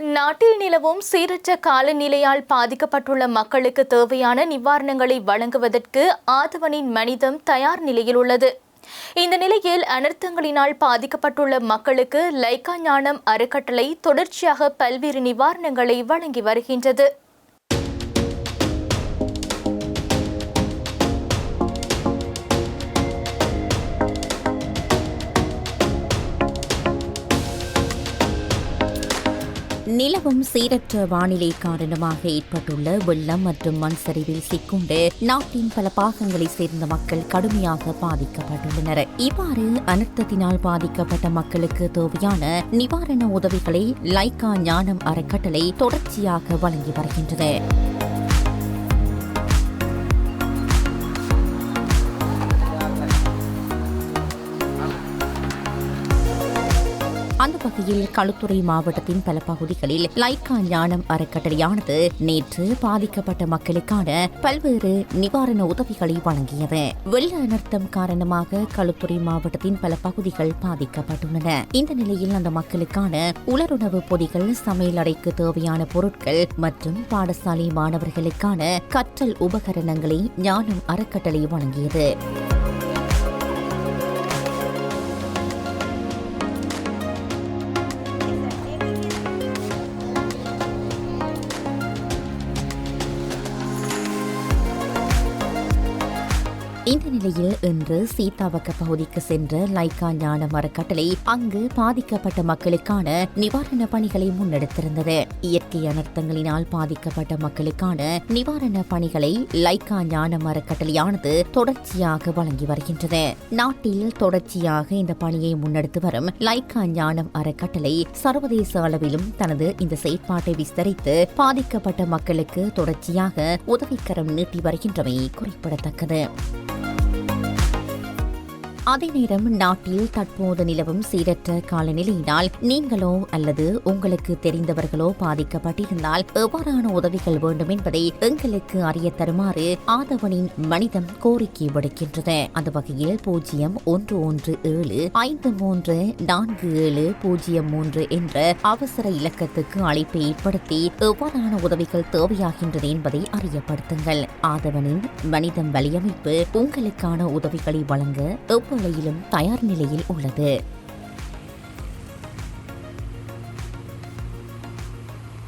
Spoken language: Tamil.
நாட்டில் நிலவும் சீரற்ற காலநிலையால் பாதிக்கப்பட்டுள்ள மக்களுக்கு தேவையான நிவாரணங்களை வழங்குவதற்கு ஆதவனின் மனிதம் தயார் நிலையில் உள்ளது. இந்த நிலையில் அனர்த்தங்களினால் பாதிக்கப்பட்டுள்ள மக்களுக்கு லைக்கா ஞானம் அறக்கட்டளை தொடர்ச்சியாக பல்வேறு நிவாரணங்களை வழங்கி வருகின்றது. நிலவும் சீரற்ற வானிலை காரணமாக ஏற்பட்டுள்ள வெள்ளம் மற்றும் மண் சரிவில் சிக்குண்டு நாட்டின் பல பாகங்களைச் சேர்ந்த மக்கள் கடுமையாக பாதிக்கப்பட்டுள்ளனர். இவ்வாறு அனர்த்தத்தினால் பாதிக்கப்பட்ட மக்களுக்கு தேவையான நிவாரண உதவிகளை லைக்கா ஞானம் அறக்கட்டளை தொடர்ச்சியாக வழங்கி வருகின்றது. அந்த வகையில் களுத்துறை மாவட்டத்தின் பல பகுதிகளில் லைக்கா ஞானம் அறக்கட்டளையானது நேற்று பாதிக்கப்பட்ட மக்களுக்கான பல்வேறு நிவாரண உதவிகளை வழங்கியது. வெள்ள அனர்த்தம் காரணமாக களுத்துறை மாவட்டத்தின் பல பகுதிகள் பாதிக்கப்பட்டுள்ளன. இந்த நிலையில் அந்த மக்களுக்கான உலருணவு பொதிகள் சமையலறைக்கு தேவையான பொருட்கள் மற்றும் பாடசாலை மாணவர்களுக்கான கற்றல் உபகரணங்களை ஞானம் அறக்கட்டளை வழங்கியது. இந்த நிலையில் இன்று சீதாவக்க பகுதிக்கு சென்ற லைக்கா ஞான மரக்கட்டளை அங்கு பாதிக்கப்பட்ட மக்களுக்கான நிவாரண பணிகளை முன்னெடுத்திருந்தது. இயற்கை அனர்த்தங்களினால் பாதிக்கப்பட்ட மக்களுக்கான நிவாரண பணிகளை லைக்கா ஞான மரக்கட்டளையானது தொடர்ச்சியாக வழங்கி வருகின்றது. நாட்டில் தொடர்ச்சியாக இந்த பணியை முன்னெடுத்து வரும் லைக்கா ஞானம் அறக்கட்டளை சர்வதேச அளவிலும் தனது இந்த செயற்பாட்டை விஸ்தரித்து பாதிக்கப்பட்ட மக்களுக்கு தொடர்ச்சியாக உதவிக்கரம் நீட்டி வருகின்றமை குறிப்பிடத்தக்கது. அதே நேரம் நாட்டில் தற்போது நிலவும் சீரற்ற காலநிலையினால் நீங்களோ அல்லது உங்களுக்கு தெரிந்தவர்களோ பாதிக்கப்பட்டிருந்தால் எவ்வாறான உதவிகள் வேண்டும் என்பதை எங்களுக்கு அறிய தருமாறு ஆதவனின் மனிதம் கோரிக்கை விடுக்கின்றது அந்த வகையில் பூஜ்ஜியம் ஒன்று ஒன்று ஏழு ஐந்து மூன்று நான்கு ஏழு பூஜ்ஜியம் மூன்று என்ற அவசர இலக்கத்துக்கு அழைப்பை ஏற்படுத்தி எவ்வாறான உதவிகள் தேவையாகின்றது என்பதை அறியப்படுத்துங்கள். ஆதவனின் மனிதம் வலையமைப்பு உங்களுக்கான உதவிகளை வழங்க எவ்வளையிலும் தயார் நிலையில் உள்ளது.